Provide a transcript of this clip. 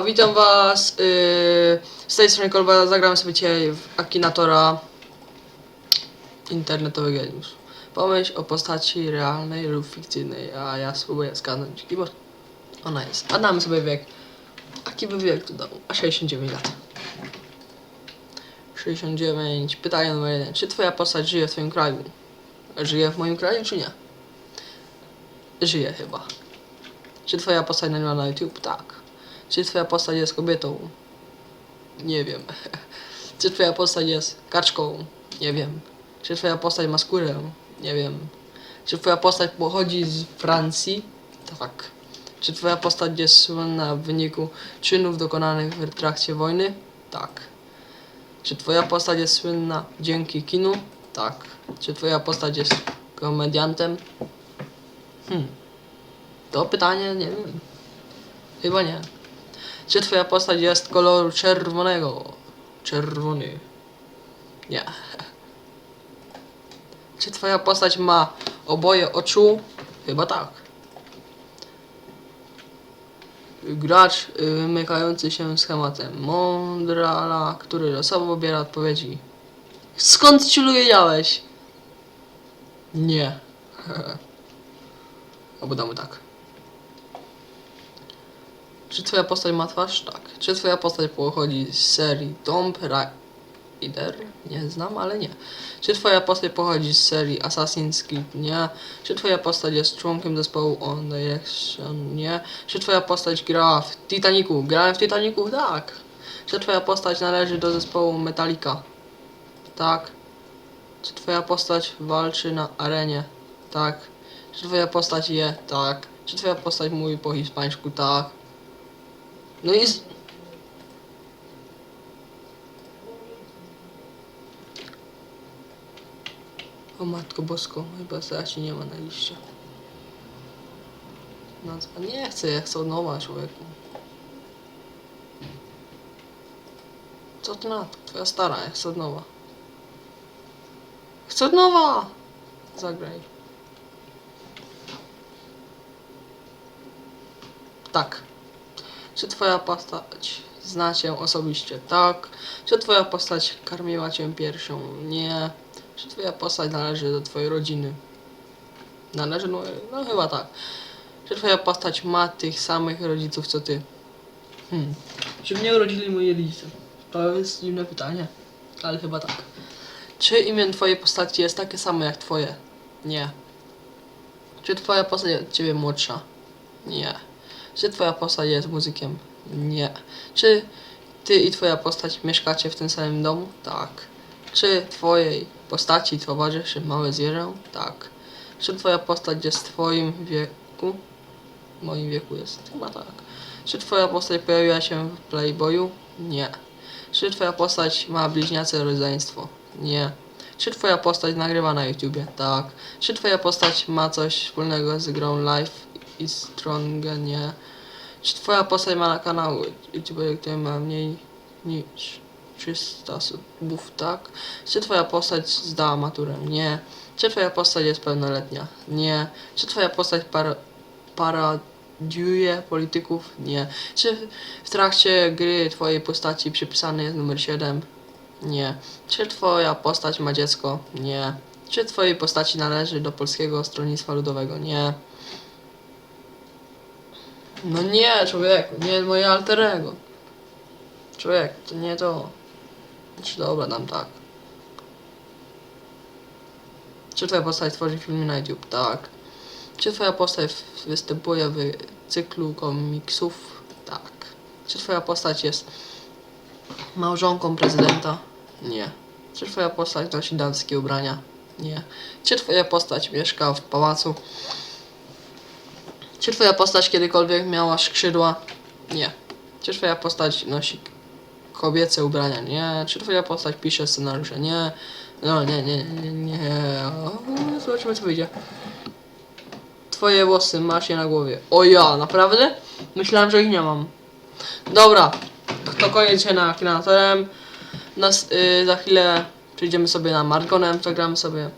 Witam was. Yy, z tej strony Kolba zagram sobie dzisiaj w Akinatora internetowy geniusz. Pomyśl o postaci realnej lub fikcyjnej, a ja spróbuję zgadnąć, kim ona jest. A damy sobie wiek. Jaki by wiek tu dał? A 69 lat. 69. Pytanie numer jeden. Czy twoja postać żyje w twoim kraju? Żyje w moim kraju, czy nie? Żyje chyba. Czy twoja postać nagrywa na YouTube? Tak. Czy twoja postać jest kobietą? Nie wiem. Czy twoja postać jest kaczką? Nie wiem. Czy twoja postać ma skórę? Nie wiem. Czy twoja postać pochodzi z Francji? Tak. Czy twoja postać jest słynna w wyniku czynów dokonanych w trakcie wojny? Tak. Czy twoja postać jest słynna dzięki kinu? Tak. Czy twoja postać jest komediantem? Hmm. To pytanie nie wiem. Chyba nie. Czy twoja postać jest koloru czerwonego? Czerwony. Nie. Czy twoja postać ma oboje oczu? Chyba tak. Gracz y, wymykający się schematem. Mądrala, który losowo wybiera odpowiedzi. Skąd ci wiedziałeś? Nie. Albo damy tak. Czy twoja postać ma twarz? Tak. Czy twoja postać pochodzi z serii Tomb Raider? Nie znam, ale nie. Czy twoja postać pochodzi z serii Assassin's Creed? Nie. Czy twoja postać jest członkiem zespołu On Direction? Nie. Czy twoja postać gra w Titanicu? Grałem w Titanicu? Tak. Czy twoja postać należy do zespołu Metallica? Tak. Czy twoja postać walczy na arenie? Tak. Czy twoja postać je? Tak. Czy twoja postać mówi po hiszpańsku? Tak. No i... Z... O matko bosko, chyba zaś nie ma na liście. Nazwa. Nie chcę, ja chcę od nowa człowieku. Co ty na to? Twoja stara, ja chcę od nowa. Chcę od nowa! Zagraj. Tak. Czy twoja postać zna cię osobiście? Tak. Czy twoja postać karmiła cię piersią? Nie. Czy twoja postać należy do twojej rodziny? Należy? No, no chyba tak. Czy twoja postać ma tych samych rodziców co ty? Hmm. Czy mnie urodzili moi rodzice? To jest dziwne pytanie. Ale chyba tak. Czy imię twojej postaci jest takie samo jak twoje? Nie. Czy twoja postać od ciebie młodsza? Nie. Czy twoja postać jest muzykiem? Nie. Czy ty i twoja postać mieszkacie w tym samym domu? Tak. Czy twojej postaci towarzyszy małe zwierzę? Tak. Czy twoja postać jest w twoim wieku? W moim wieku jest chyba tak. Czy twoja postać pojawiła się w Playboyu? Nie. Czy twoja postać ma bliźniace rodzeństwo? Nie. Czy twoja postać nagrywa na YouTubie? Tak. Czy twoja postać ma coś wspólnego z grą Life is Stronger? Nie. Czy twoja postać ma kanał YouTube, który ma mniej niż 300 subów? Tak. Czy twoja postać zdała maturę? Nie. Czy twoja postać jest pełnoletnia? Nie. Czy twoja postać para, parodiuje polityków? Nie. Czy w trakcie gry twojej postaci przypisany jest numer 7? Nie. Czy twoja postać ma dziecko? Nie. Czy twojej postaci należy do Polskiego Stronnictwa Ludowego? Nie. No nie, człowieku, nie moje alterego. Człowiek, to nie to. Czy dobra, dam tak. Czy twoja postać tworzy filmy na YouTube? Tak. Czy twoja postać występuje w cyklu komiksów? Tak. Czy twoja postać jest małżonką prezydenta? Nie. Czy twoja postać nosi damskie ubrania? Nie. Czy twoja postać mieszka w pałacu? Czy twoja postać kiedykolwiek miała skrzydła? Nie. Czy twoja postać nosi kobiece ubrania? Nie. Czy twoja postać pisze scenariusze? Nie. No nie, nie, nie, nie. O, Zobaczymy co wyjdzie. Twoje włosy masz je na głowie. O ja, naprawdę? Myślałem, że ich nie mam. Dobra, to koniec dzisiaj na akinatorem. Nas, y, za chwilę przejdziemy sobie na Margonem, zagramy sobie.